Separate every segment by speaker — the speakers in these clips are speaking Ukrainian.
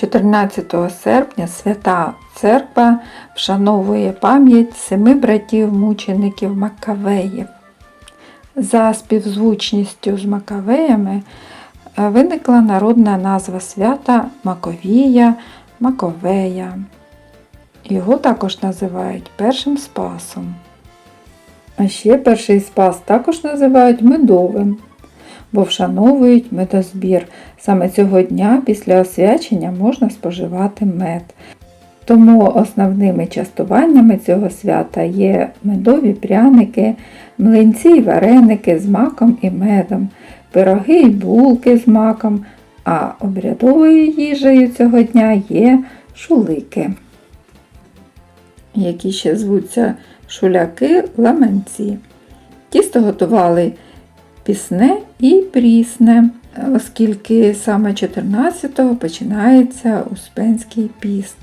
Speaker 1: 14 серпня Свята Церква вшановує пам'ять семи братів-мучеників Маккавеїв. За співзвучністю з Макавеями е, виникла народна назва свята Маковія, Маковея. Його також називають першим спасом. А ще перший спас також називають медовим, бо вшановують медозбір. Саме цього дня після освячення можна споживати мед. Тому основними частуваннями цього свята є медові пряники, млинці й вареники з маком і медом, пироги й булки з маком, а обрядовою їжею цього дня є шулики, які ще звуться шуляки ламанці. Тісто готували пісне і прісне, оскільки саме 14-го починається Успенський піст.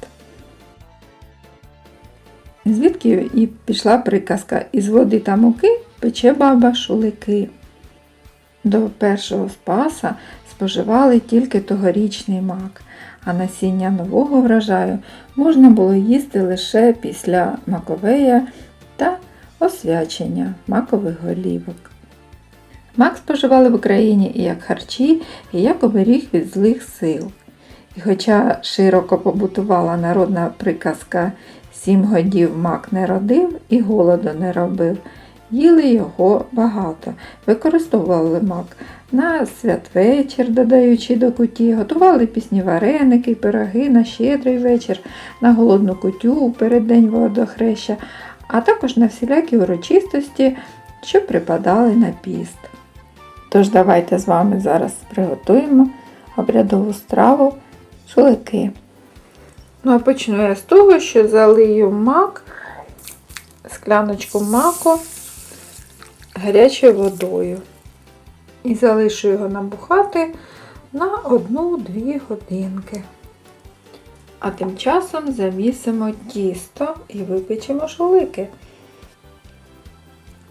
Speaker 1: Звідки і пішла приказка із води та муки пече баба шулики. До першого спаса споживали тільки тогорічний мак, а насіння нового врожаю можна було їсти лише після маковея та освячення макових голівок. Мак споживали в Україні і як харчі, і як оберіг від злих сил. І хоча широко побутувала народна приказка Сім годів мак не родив і голоду не робив. Їли його багато, використовували мак на святвечір, додаючи до куті, готували пісні вареники, пироги на щедрий вечір, на голодну кутю переддень водохреща, а також на всілякі урочистості, що припадали на піст. Тож давайте з вами зараз приготуємо обрядову страву шулики. Ну, а почну я з того, що залию мак, скляночку маку гарячою водою. І залишу його набухати на 1-2 годинки. А тим часом замісимо тісто і випечемо шулики.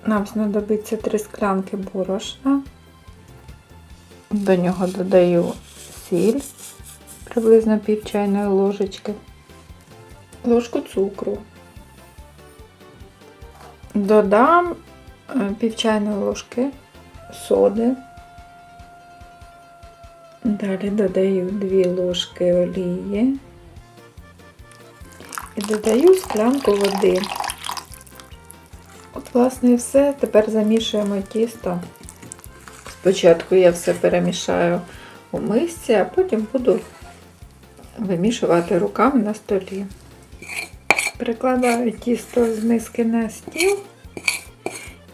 Speaker 1: Нам знадобиться 3 склянки борошна. До нього додаю сіль приблизно пів чайної ложечки, ложку цукру. Додам е, пів чайної ложки соди. Далі додаю 2 ложки олії і додаю склянку води. От, власне, і все. Тепер замішуємо тісто. Спочатку я все перемішаю у мисці, а потім буду вимішувати руками на столі. Прикладаю тісто з миски на стіл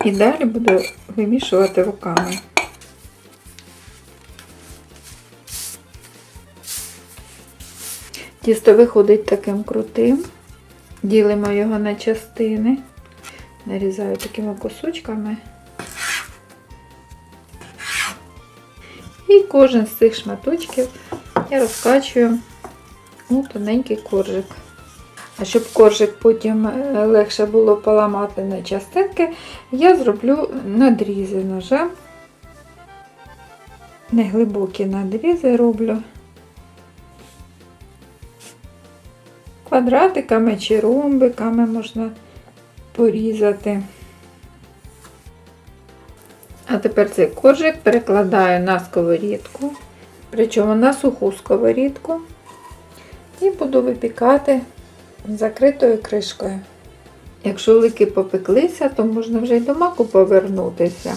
Speaker 1: і далі буду вимішувати руками. Тісто виходить таким крутим, ділимо його на частини, нарізаю такими кусочками. І кожен з цих шматочків я розкачую у тоненький коржик. А щоб коржик потім е, легше було поламати на частинки, я зроблю надрізи ножем. Неглибокі надрізи роблю квадратиками чи ромбиками можна порізати. А тепер цей коржик перекладаю на сковорідку, причому на суху сковорідку, і буду випікати закритою кришкою. Якщо лики попеклися, то можна вже й до маку повернутися.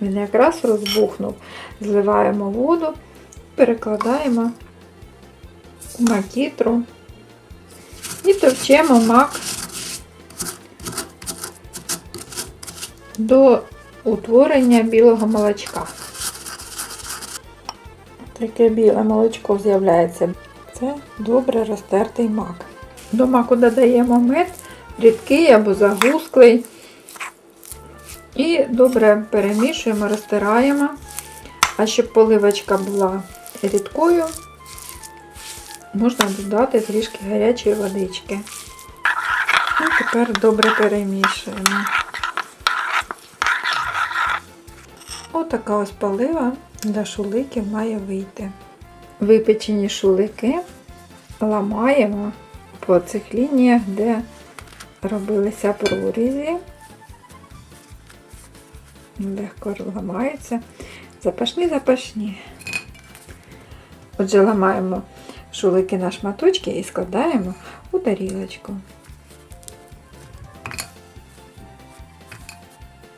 Speaker 1: Він якраз розбухнув. Зливаємо воду, перекладаємо у макітру і товчемо мак до утворення білого молочка. Таке біле молочко з'являється. Це добре розтертий мак. До маку додаємо мед, рідкий або загусклий. І добре перемішуємо, розтираємо. А щоб поливочка була рідкою, можна додати трішки гарячої водички. І тепер добре перемішуємо. Отака ось полива для шуликів має вийти. Випечені шулики ламаємо по цих лініях, де робилися прорізі. Легко ламаються. Запашні, запашні. Отже, ламаємо шулики на шматочки і складаємо у тарілочку.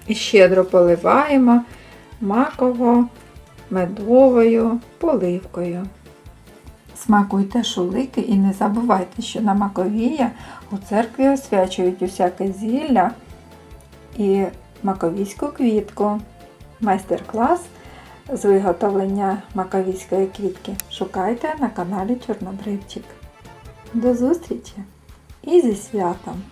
Speaker 1: І щедро поливаємо маково-медовою поливкою. Смакуйте шулики і не забувайте, що на Маковія у церкві освячують усяке зілля і маковійську квітку. Майстер-клас з виготовлення маковійської квітки шукайте на каналі Чорнобривчик. До зустрічі і зі святом!